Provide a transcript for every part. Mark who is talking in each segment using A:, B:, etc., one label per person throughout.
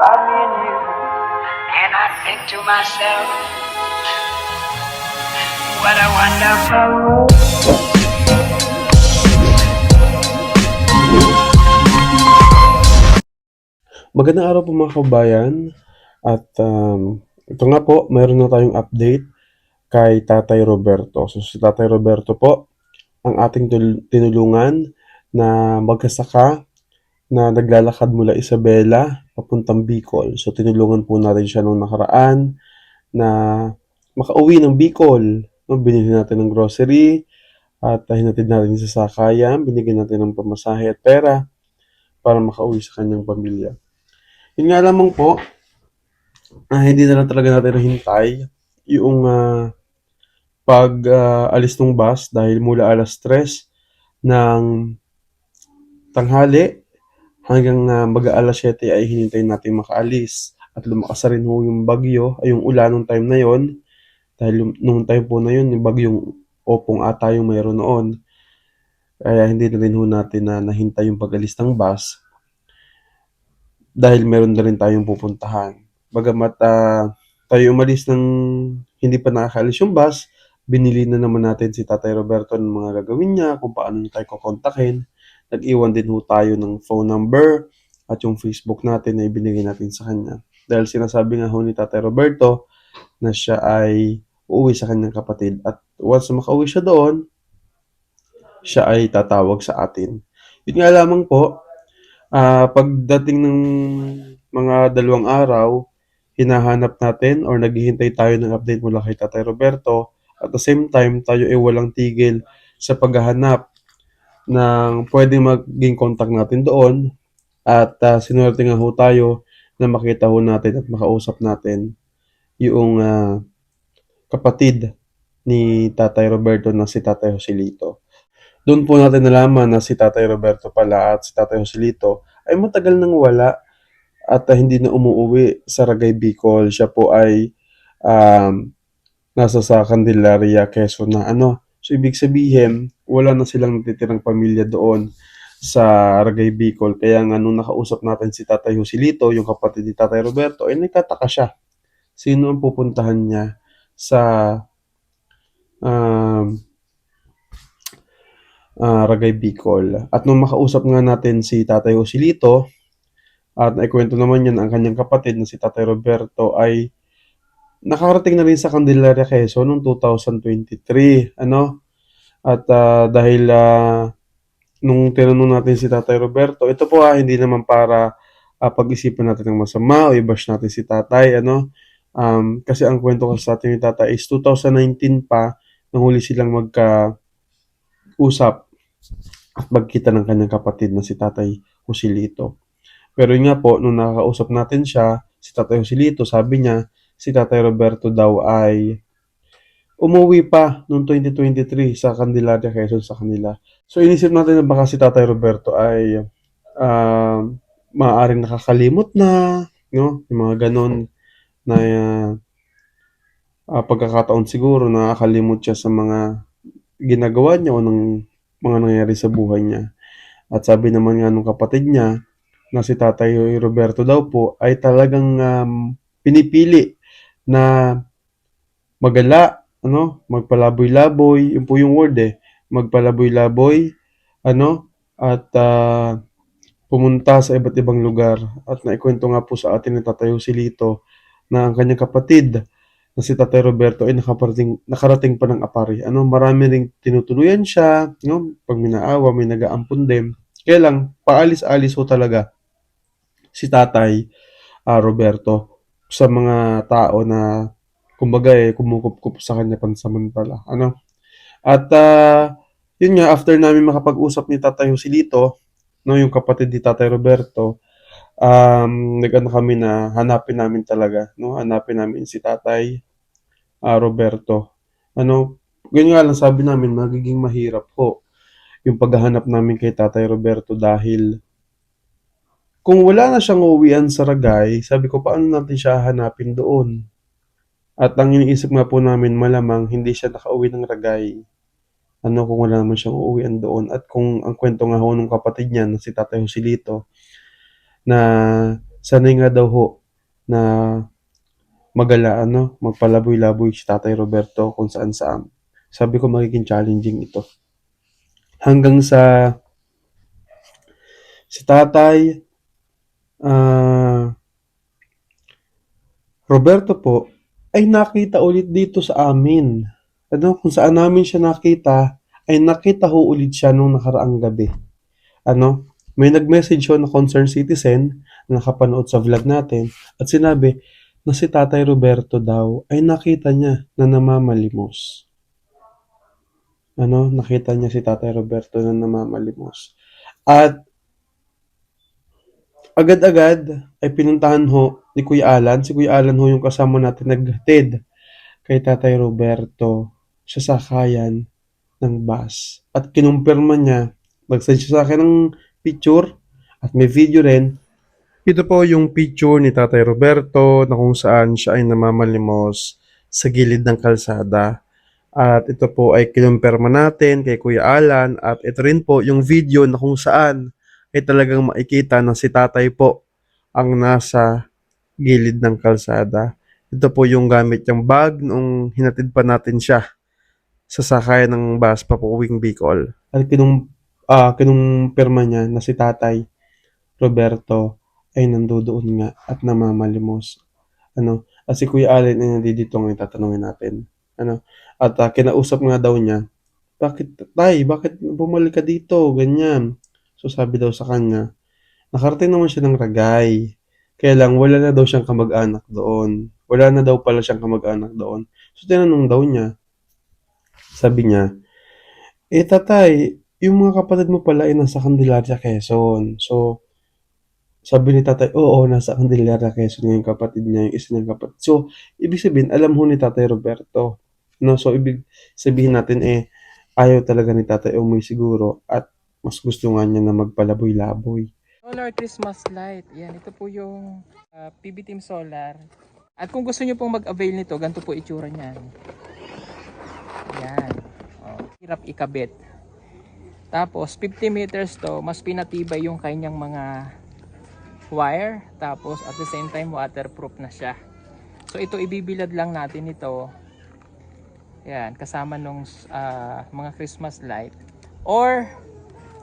A: about me and you. And I think to myself, what a wonderful world.
B: Magandang araw po mga kabayan at um, ito nga po, mayroon na tayong update kay Tatay Roberto. So si Tatay Roberto po, ang ating tinulungan na magkasaka na naglalakad mula Isabela papuntang Bicol. So tinulungan po natin siya nung nakaraan na makauwi ng Bicol. No, binili natin ng grocery at uh, hinatid natin sa sakayan, binigyan natin ng pamasahe at pera para makauwi sa kanyang pamilya. Yun nga lamang po, ah, hindi na lang talaga natin nahintay yung ah, pag ah, alis ng bus dahil mula alas 3 ng tanghali hanggang uh, mag alas 7 ay hinintay natin makaalis. At lumakas rin ho yung bagyo, ay yung ulan nung time na yon dahil nung time po na yun, yung bagyong opong ata yung mayroon noon. Kaya hindi na rin ho natin na nahintay yung pag-alis ng bus dahil meron na rin tayong pupuntahan. Bagamat ah, tayo umalis ng hindi pa nakakaalis yung bus, binili na naman natin si Tatay Roberto ng mga gagawin niya, kung paano tayo kukontakin. Nag-iwan din ho tayo ng phone number at yung Facebook natin na ibinigay natin sa kanya. Dahil sinasabi nga ho ni Tatay Roberto na siya ay uuwi sa kanyang kapatid at once makauwi siya doon, siya ay tatawag sa atin. Yun nga lamang po, ah, pagdating ng mga dalawang araw, hinahanap natin or naghihintay tayo ng update mula kay Tatay Roberto. At the same time, tayo ay walang tigil sa paghahanap ng pwede maging contact natin doon. At uh, sinuwerte nga ho tayo na makita ho natin at makausap natin yung ah, kapatid ni Tatay Roberto na si Tatay Joselito. Doon po natin nalaman na si Tatay Roberto pala at si Tatay Joselito ay matagal nang wala at ah, hindi na umuuwi sa Ragay Bicol. Siya po ay um, nasa sa Candelaria, Quezon na ano. So, ibig sabihin, wala na silang natitirang pamilya doon sa Ragay Bicol. Kaya nga nung nakausap natin si Tatay Joselito, yung kapatid ni Tatay Roberto, ay nagtataka siya. Sino ang pupuntahan niya sa um, ah, Ragay Bicol. At nung makausap nga natin si Tatay Joselito, at naikwento naman yan ang kanyang kapatid na si Tatay Roberto ay nakarating na rin sa Candelaria, Quezon noong 2023. Ano? At ah, dahil ah, nung tinanong natin si Tatay Roberto, ito po ah, hindi naman para ah, pag-isipan natin ng masama o i-bash natin si Tatay. Ano? Um, kasi ang kwento ko sa atin ni Tatay is 2019 pa, nang huli silang magka-usap at magkita ng kanyang kapatid na si Tatay Joselito. Pero yun nga po, nung nakakausap natin siya, si Tatay Joselito, sabi niya, si Tatay Roberto daw ay umuwi pa noong 2023 sa Candelaria, Quezon sa kanila. So inisip natin na baka si Tatay Roberto ay ah, maaaring nakakalimot na, no? Yung mga ganon na ah, pagkakataon siguro nakakalimot siya sa mga ginagawa niya o ng mga nangyari sa buhay niya. At sabi naman nga nung kapatid niya na si Tatay Roberto daw po ay talagang um, pinipili na magala, ano, magpalaboy-laboy, yun po yung word eh, magpalaboy-laboy, ano, at ah, pumunta sa iba't ibang lugar. At naikwento nga po sa atin ni Tatay Joselito na ang kanyang kapatid na si Tatay Roberto ay nakarating, nakarating pa ng apari. Ano, marami ring tinutuluyan siya, no? pag minaawa, may nag-aampun din. Kaya lang, paalis-alis ho talaga si Tatay ah, Roberto sa mga tao na kumbaga eh, kumukup-kup sa kanya pansamantala. Ano? At ah, yun nga, after namin makapag-usap ni Tatay Joselito, no, yung kapatid ni Tatay Roberto, um, nag-ano kami na hanapin namin talaga, no, hanapin namin si Tatay ah, Roberto. Ano, yun nga lang sabi namin, magiging mahirap po yung paghahanap namin kay Tatay Roberto dahil kung wala na siyang uuwian sa Ragay, sabi ko, paano natin siya hanapin doon? At ang iniisip nga po namin, malamang hindi siya nakauwi ng Ragay. Ano kung wala naman siyang uuwian doon. At kung ang kwento nga ho ng kapatid niya na si Tatay Joselito, na sanay nga daw ho na magala ano, magpalaboy-laboy si Tatay Roberto kung saan saan. Sabi ko magiging challenging ito. Hanggang sa si Tatay ah Roberto po ay nakita ulit dito sa amin. Ano, kung saan namin siya nakita, ay nakita ho ulit siya nung nakaraang gabi. Ano, may nag-message ho na concerned citizen na nakapanood sa vlog natin at sinabi na si Tatay Roberto daw ay nakita niya na namamalimos. Ano, nakita niya si Tatay Roberto na namamalimos. At agad-agad ay pinuntahan ho ni Kuya Alan. Si Kuya Alan ho yung kasama natin naghatid kay Tatay Roberto sa sakayan ng bus. At kinumpirma niya, nag-send siya sa akin ng picture at may video rin. Ito po yung picture ni Tatay Roberto na kung saan siya ay namamalimos sa gilid ng kalsada. At ito po ay kinumpirma natin kay Kuya Alan at ito rin po yung video na kung saan ay talagang makikita na si tatay po ang nasa gilid ng kalsada. Ito po yung gamit niyang bag nung hinatid pa natin siya sa sakayan ng bus papuwing Bicol. At kinum, ah, kinumpirma niya na si tatay Roberto ay nandoon nga at namamalimos. Ano, at si Kuya Allen ay nandito ngayon tatanungin natin. Ano, at ah, kinausap nga daw niya, bakit tay, bakit bumalik ka dito? Ganyan. So sabi daw sa kanya, nakarating naman siya ng Ragay. Kaya lang, wala na daw siyang kamag-anak doon. Wala na daw pala siyang kamag-anak doon. So tinanong daw niya, sabi niya, eh tatay, yung mga kapatid mo pala ay nasa Candelaria, Quezon. So, sabi ni tatay, oo, nasa Candelaria, Quezon yung kapatid niya, yung isa niyang kapatid. So, ibig sabihin, alam ho ni tatay Roberto. No? So, ibig sabihin natin, eh, ayaw talaga ni tatay umuwi siguro at mas gusto nga niya na magpalaboy-laboy.
C: Solar Christmas light. Yan, ito po yung ah, PB Team Solar. At kung gusto nyo pong mag-avail nito, ganito po itsura niyan. Yan. Oh, hirap ikabit. Tapos, 50 meters to, mas pinatibay yung kanyang mga wire. Tapos, at the same time, waterproof na siya. So, ito ibibilad lang natin ito. Yan, kasama nung ah, mga Christmas light. Or,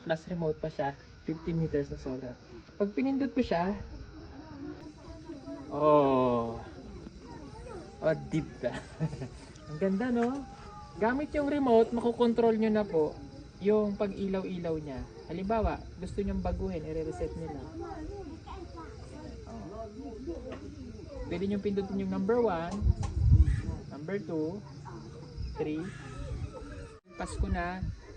C: Plus remote pa siya 50 meters na solar pag pinindot ko siya oh oh deep ka. Ang ganda no? Gamit yung remote makokontrol nyo na po yung pag ilaw ilaw niya. Halimbawa gusto nyong baguhin i-reset nyo lang oh. pwede nyo pindutin yung number 1 number 2 3. Pasko na,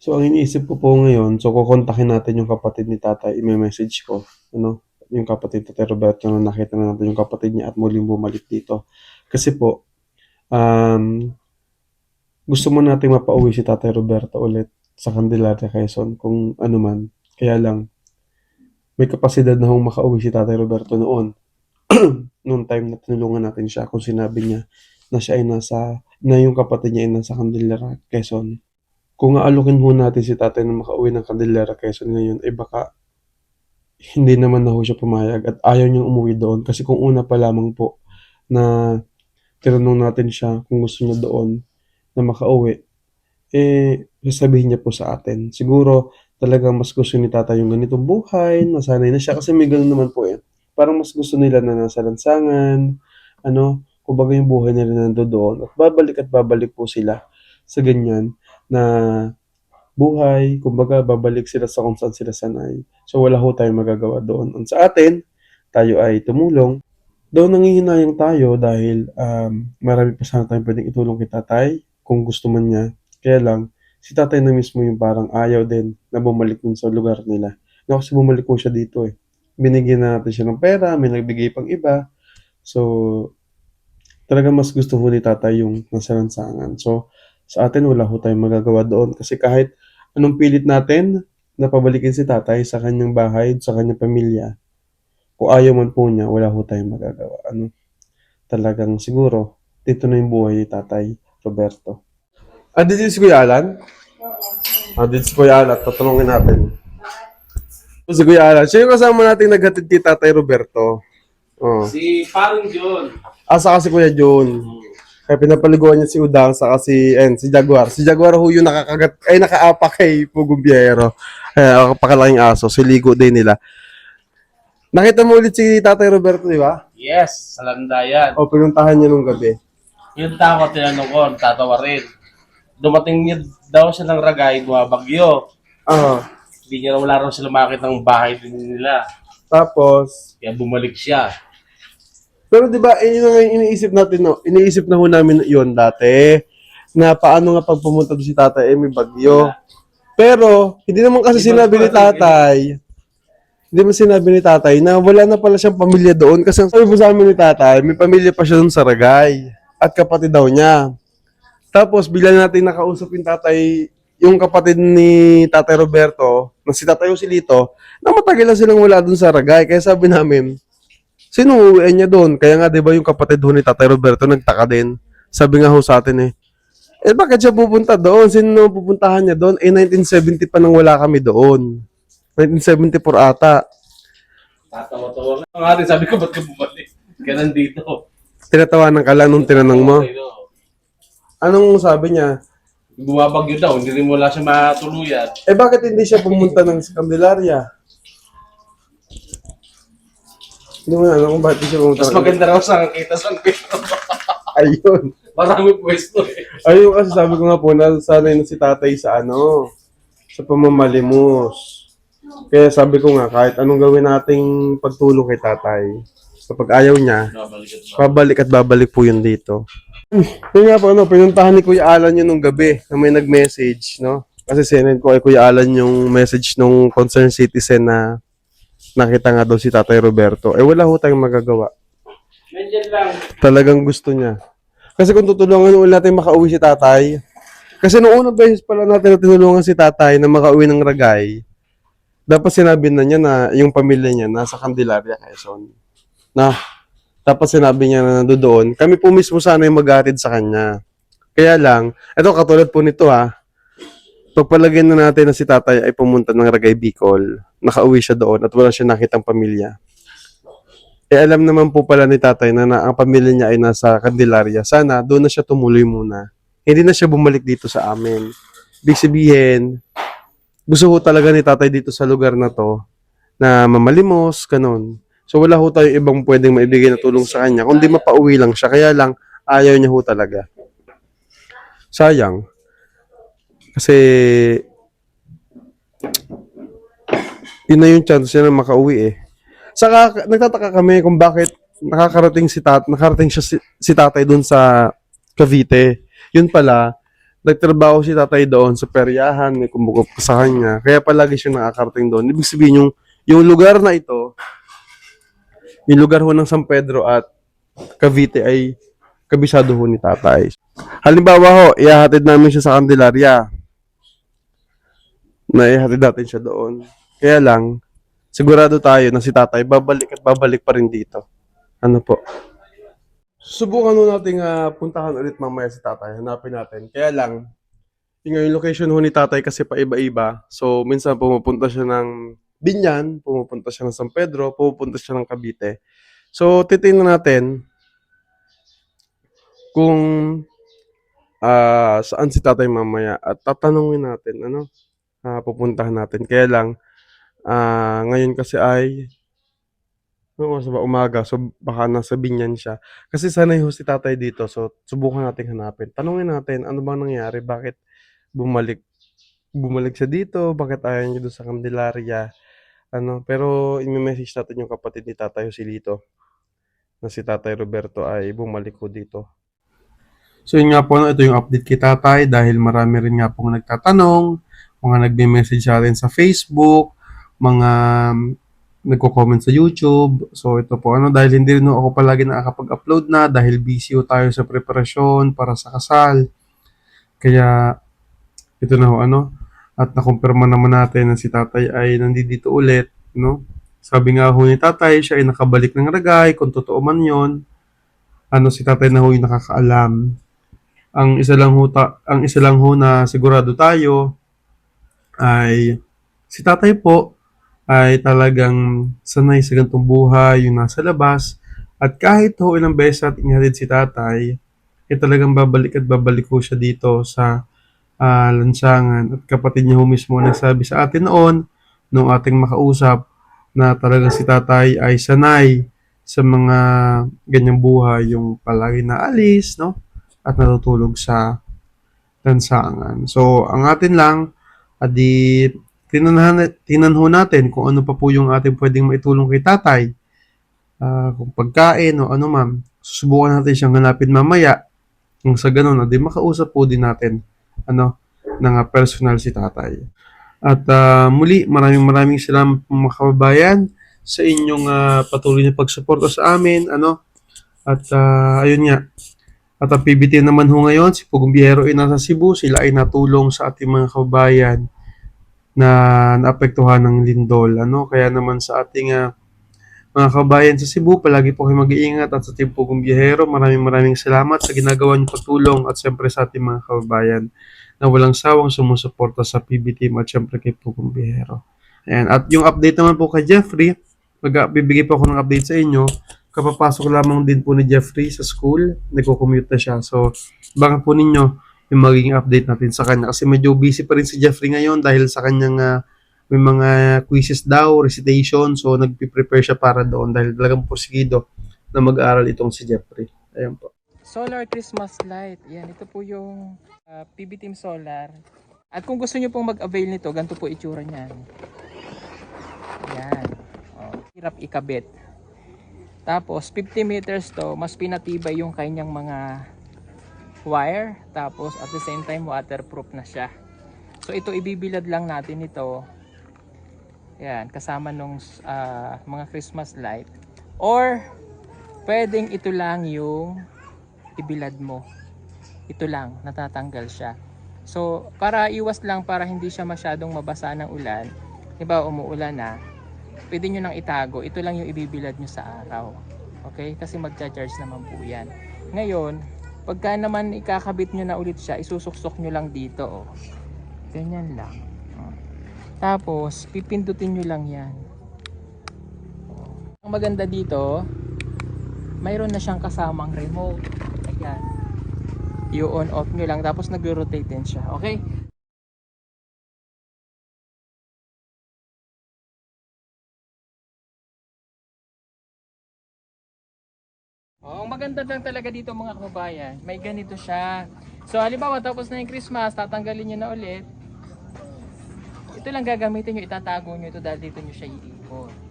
B: So, ang iniisip ko po ngayon, so kukontakin natin yung kapatid ni tatay, i-message ko, ano, yung kapatid Tatay Roberto na nakita na natin yung kapatid niya at muling bumalik dito. Kasi po, um, gusto mo nating mapauwi si Tatay Roberto ulit sa Candelaria, Quezon, kung ano man. Kaya lang, may kapasidad na hong makauwi si Tatay Roberto noon. Noong time na tinulungan natin siya, kung sinabi niya na siya ay nasa, na yung kapatid niya ay nasa Candelaria, Quezon kung aalukin ho natin si tatay na makauwi ng Candelaria Quezon ngayon, eh baka hindi naman na ho siya pumayag at ayaw niyang umuwi doon. Kasi kung una pa lamang po na tinanong natin siya kung gusto niya doon na makauwi, eh sasabihin niya po sa atin. Siguro talagang mas gusto ni tatay yung ganitong buhay, nasanay na siya kasi may ganun naman po eh. Parang mas gusto nila na nasa lansangan, ano, kumbaga yung buhay nila nando doon. At babalik at babalik po sila sa ganyan na buhay, kumbaga babalik sila sa kung saan sila sanay. So wala ho tayong magagawa doon. Ang sa atin, tayo ay tumulong. Though nangihinayang tayo dahil um, marami pa sana tayong pwedeng itulong kay tatay kung gusto man niya. Kaya lang, si tatay na mismo yung parang ayaw din na bumalik dun sa lugar nila. No, kasi bumalik ko siya dito eh. Binigyan na natin siya ng pera, may nagbigay pang iba. So, talaga mas gusto ho ni tatay yung nasa lansangan. So, sa atin wala ho tayong magagawa doon kasi kahit anong pilit natin na pabalikin si tatay sa kanyang bahay, sa kanyang pamilya, kung ayaw man po niya, wala ho tayong magagawa. Ano? Talagang siguro, dito na yung buhay ni tatay Roberto. Ah, dito si Kuya Alan? Ah, dito si Kuya Alan. Tatanungin natin. Ito si Kuya Alan. Siya yung kasama natin naghatid kay tatay Roberto. Oh.
D: Si Parang John.
B: Ah, saka si Kuya Jun. Kaya pinapaliguan niya si Udang saka si, and, si Jaguar. Si Jaguar ho yung nakakagat, ay nakaapa kay Pugumbiyero. Kaya pakalaking aso. Siligo din nila. Nakita mo ulit si Tatay Roberto, di ba?
D: Yes, sa landayan.
B: O pinuntahan niya nung gabi.
D: Yung tao tinanong ko, tatawa rin. Dumating niya daw siya ng ragay, bumabagyo.
B: Ah,
D: Hindi niya wala raw sila makita ng bahay din nila.
B: tapos,
D: Kaya bumalik siya.
B: Pero di ba, yun nga yung iniisip natin, no? Iniisip na ho namin yun dati, na paano nga pag pumunta doon si tatay, eh, may bagyo. Pero, hindi naman kasi sinabi ni tatay, hindi mo sinabi ni tatay na wala na pala siyang pamilya doon kasi sabi po sa amin ni tatay, may pamilya pa siya doon sa Ragay at kapatid daw niya. Tapos bigla natin nakausap yung tatay, yung kapatid ni Tatay Roberto, na si Tatay Joselito, na matagal na silang wala doon sa Ragay. Kaya sabi namin, sino uuwian niya doon? Kaya nga 'di ba yung kapatid ho ni Tatay Roberto nagtaka din. Sabi nga ho sa atin eh, eh bakit siya pupunta doon? Sino pupuntahan niya doon? Eh 1970 pa nang wala kami doon. 1974 ata.
D: Tatawa-tawa nga. Ang sabi ko, ba't ka bumalik? Kaya nandito.
B: Tinatawanan ka lang nung tinanong mo. Anong sabi niya?
D: Bumabagyo daw, hindi rin wala siya matuluyan.
B: Eh bakit hindi siya pumunta ng Candelaria? Hindi mo alam kung bakit siya pumunta.
D: Mas maganda raw sa kita San Pedro.
B: Ayun.
D: Marami pwesto eh.
B: Ayun kasi sabi ko nga po na sanay na si tatay sa ano, sa pamamalimos. Kaya sabi ko nga kahit anong gawin nating pagtulong kay tatay, kapag ayaw niya,
D: Babalik at babalik.
B: babalik at babalik po yun dito. Yun nga po, ano, pinuntahan ni Kuya Alan yun nung gabi na may nag-message, no? Kasi sinend ko kay Kuya Alan yung message nung concerned citizen na nakita nga daw si Tatay Roberto. Eh wala ho tayong magagawa.
D: Nandiyan lang.
B: Talagang gusto niya. Kasi kung tutulungan ulit natin makauwi si Tatay, kasi nung unang beses pala natin na tinulungan si Tatay na makauwi ng Ragay, dapat sinabi na niya na yung pamilya niya nasa Candelaria, Quezon. Na, dapat sinabi niya na nandoon. Kami po mismo sana yung maghatid sa kanya. Kaya lang, ito katulad po nito ha, pagpalagay na natin na si tatay ay pumunta ng Ragay Bicol, nakauwi siya doon at wala siya nakitang pamilya. Eh alam naman po pala ni tatay na, na ang pamilya niya ay nasa Candelaria. Sana doon na siya tumuloy muna. Hindi na siya bumalik dito sa amin. Big sabihin, gusto ho talaga ni tatay dito sa lugar na to na mamalimos, ganun. So wala ho tayo ibang pwedeng maibigay na tulong sa kanya, kundi mapauwi lang siya. Kaya lang, ayaw niya ho talaga. Sayang. Kasi, yun na yung chance niya na makauwi eh. Saka, nagtataka kami kung bakit nakakarating si tat, nakarating siya si, si tatay doon sa Cavite. Yun pala, nagtrabaho si tatay doon sa peryahan, may kumukop sa kanya. Kaya palagi siya nakakarating doon. Ibig sabihin yung, yung lugar na ito, yung lugar ho ng San Pedro at Cavite ay kabisado ho ni tatay. Halimbawa ho, ihahatid namin siya sa Candelaria. Na ihatid natin siya doon. Kaya lang, sigurado tayo na si tatay babalik at babalik pa rin dito. Ano po? Subukan ho natin ah, puntahan ulit mamaya si tatay. Hanapin natin. Kaya lang, yung yung location ni tatay kasi paiba-iba. So, minsan pumupunta siya ng Binyan, pumupunta siya ng San Pedro, pumupunta siya ng Cavite. So, titingnan natin kung ah, saan si tatay mamaya at tatanungin natin, ano, ah, pupuntahan natin. Kaya lang, ah, ngayon kasi ay oras ba? Umaga. So, baka nasa Binyan siya. Kasi sanay ho si tatay dito. So, subukan natin hanapin. Tanungin natin, ano bang nangyari? Bakit bumalik bumalik siya dito? Bakit ayaw niya doon sa Candelaria? Ano, pero i-message natin yung kapatid ni Tatay Joselito na si Tatay Roberto ay bumalik ko dito. So yun nga po, ito yung update kay Tatay dahil marami rin nga pong nagtatanong, mga nagme-message sa atin sa Facebook, mga nagko-comment sa YouTube. So ito po ano dahil hindi rin ako palagi nakakapag-upload na dahil busy tayo sa preparasyon para sa kasal. Kaya ito na ho ano at nakumpirma naman natin na si tatay ay nandito ulit, no? Sabi nga ho ni tatay, siya ay nakabalik ng ragay, kung totoo man yon ano si tatay na ho yung nakakaalam. Ang isa lang ho, ta- ang isa lang ho na sigurado tayo ay si tatay po ay talagang sanay sa ganitong buhay, yung nasa labas. At kahit ho ilang beses natin ihatid si tatay, ay talagang babalik at babalik ho siya dito sa ah, lansangan. At kapatid niya ho mismo nagsabi sa atin noon, nung ating makausap, na talagang si tatay ay sanay sa mga ganyang buhay, yung palagi na alis, no? At natutulog sa lansangan. So, ang atin lang, adi, tinanhan, tinanho natin kung ano pa po yung ating pwedeng maitulong kay tatay. Ah, kung pagkain o ano ma'am, susubukan natin siyang hanapin mamaya. Kung sa ganun, adi, makausap po din natin ano, ng ah, personal si tatay. At ah, muli, maraming maraming salamat po mga kababayan sa inyong ah, patuloy na pagsuporta sa amin. Ano? At ah, ayun nga, at ang PBT naman ho ngayon, si Pugong Biyero ay nasa Cebu. Sila ay natulong sa ating mga kababayan na naapektuhan ng lindol. Ano? Kaya naman sa ating ah, mga kababayan sa Cebu, palagi po kayo mag-iingat at sa Team Pugong Biyahero, maraming maraming salamat sa ginagawa niyo pagtulong at siyempre sa ating mga kababayan na walang sawang sumusuporta sa PB Team at siyempre kay Pugong Biyahero. Ayan. At yung update naman po kay Jeffrey, magbibigay po ako ng update sa inyo. Kapapasok lamang din po ni Jeffrey sa school, nagko-commute na siya. So, baka po ninyo yung magiging update natin sa kanya. Kasi medyo busy pa rin si Jeffrey ngayon dahil sa kanyang ah, may mga quizzes daw, recitation. So, nagpe-prepare siya para doon dahil talagang porsigido na mag-aaral itong si Jeffrey. Ayan po.
C: Solar Christmas light. Yan, ito po yung ah, PB Team Solar. At kung gusto nyo pong mag-avail nito, ganito po itsura niyan. Yan. Oh, hirap ikabit. Tapos, 50 meters to, mas pinatibay yung kanyang mga wire. Tapos, at the same time, waterproof na siya. So, ito ibibilad lang natin ito. Yan, kasama nung ah, mga Christmas light. Or, pwedeng ito lang yung ibilad mo. Ito lang, natatanggal siya. So, para iwas lang, para hindi siya masyadong mabasa ng ulan, di ba umuulan na, pwede nyo nang itago, ito lang yung ibibilad nyo sa araw. Okay? Kasi magcha-charge naman po yan. Ngayon, pagka naman ikakabit nyo na ulit siya, isusuksok nyo lang dito. Oh. Ganyan lang. Oh. Tapos, pipindutin nyo lang yan. Ang maganda dito, mayroon na siyang kasamang remote. Ayan. I-on off nyo lang tapos nagro-rotate din siya. Okay? Maganda lang talaga dito mga kababayan, may ganito siya. So halimbawa tapos na yung Christmas, tatanggalin niyo na ulit. Ito lang gagamitin niyo, itatago niyo ito dahil dito niyo siya iikot.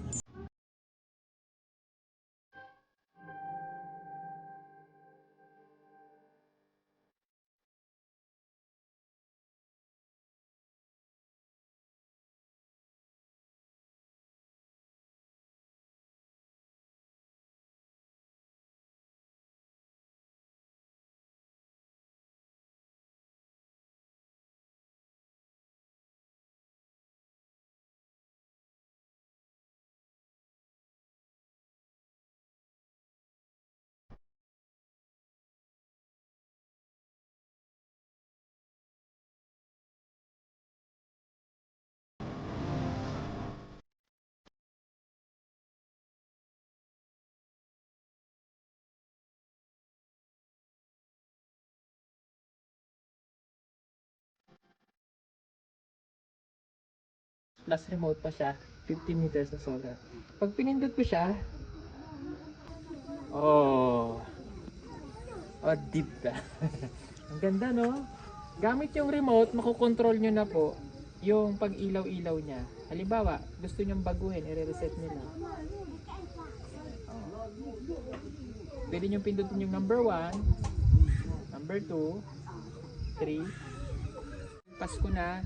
C: Plus remote pa siya, 50 meters na solar. Pag pinindot ko siya, oh, oh deep ka. Ang ganda no? Gamit yung remote, makokontrol nyo na po yung pag-ilaw-ilaw niya. Halimbawa, gusto nyong baguhin, i-reset nyo na. Pwede nyo pindutin yung number 1, number 2, 3, Pasko na,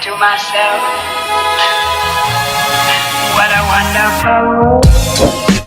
A: to myself, what a wonderful world.